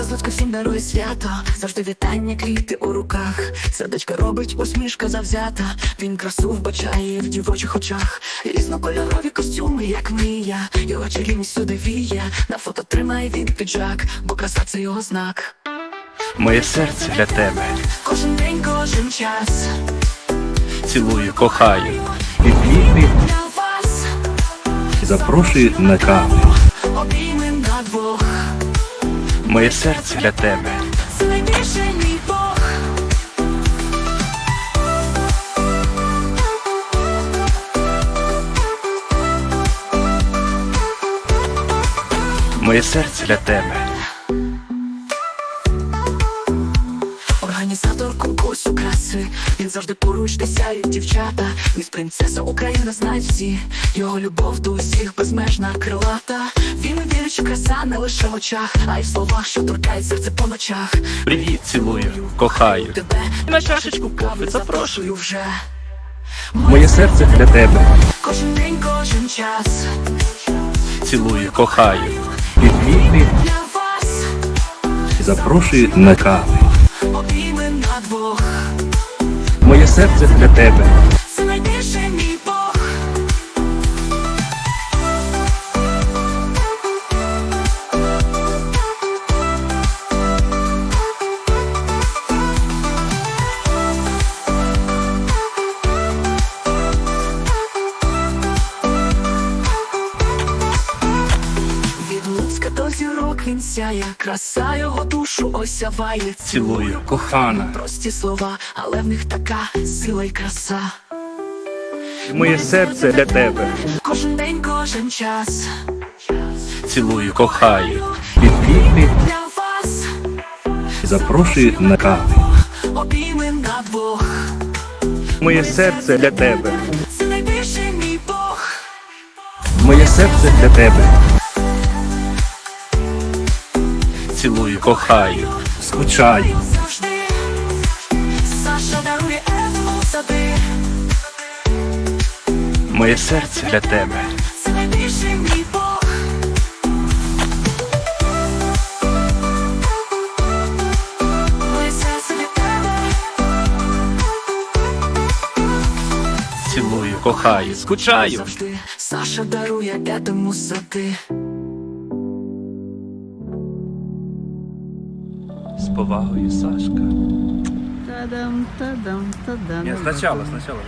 Команда з Луцька всім дарує свято, завжди вітання, квіти у руках. Сердечка робить усмішка завзята. Він красу вбачає в дівочих очах. Різнокольорові костюми, як мрія. Його чарівність сюди віє. На фото тримає він піджак, бо краса це його знак. Моє серце для тебе. Кожен день, кожен час. Цілую, кохаю. І квіти вас запрошую на каву. Моє серце для тебе. Це мій Бог. Моє серце для тебе. Організатор конкурсу краси, він завжди поруч, де сяють дівчата. Він принцеса Україна знають всі. Його любов до усіх безмежна крилата. Він вірить, що краса не лише в очах, а й в словах, що торкають серце по ночах. Привіт, цілую, кохаю. Тебе на чашечку кави запрошую вже. Моє серце для тебе. Кожен день, кожен час Цілую, кохаю. І для вас запрошую на каву. На двох. Моє серце для тебе. Зірок краса його душу осяває. Цілую, Кохана. Прості слова, але в них така сила й краса. Моє серце для тебе. Кожен день, кожен час Цілую, кохаю. Квіти для вас запрошую на каву. обійми на двох. Моє серце для тебе. Це найбільше мій Бог. Моє серце для тебе. Цілую, кохаю. Скучаю. Саша дарує сади. Моє серце для тебе. Цілую, кохаю. Скучаю. Завжди Саша дарує етому сади. З повагою, Сашка. Та-дам, та-дам, та-дам. Ні, спочатку, спочатку.